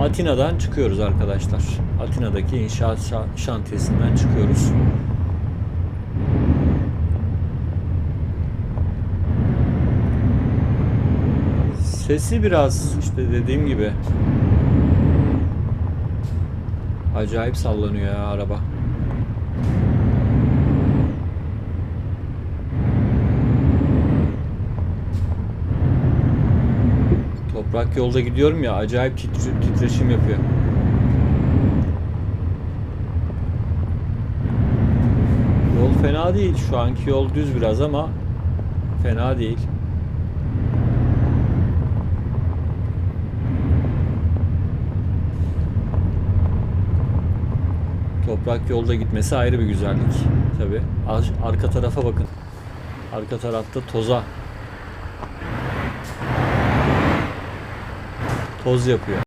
Atina'dan çıkıyoruz arkadaşlar. Atina'daki inşaat şa- şantiyesinden çıkıyoruz. Sesi biraz işte dediğim gibi acayip sallanıyor ya araba. Toprak yolda gidiyorum ya acayip titre- titreşim yapıyor. Yol fena değil. Şu anki yol düz biraz ama fena değil. Toprak yolda gitmesi ayrı bir güzellik. Tabi. Arka tarafa bakın. Arka tarafta toza. Toz yapıyor.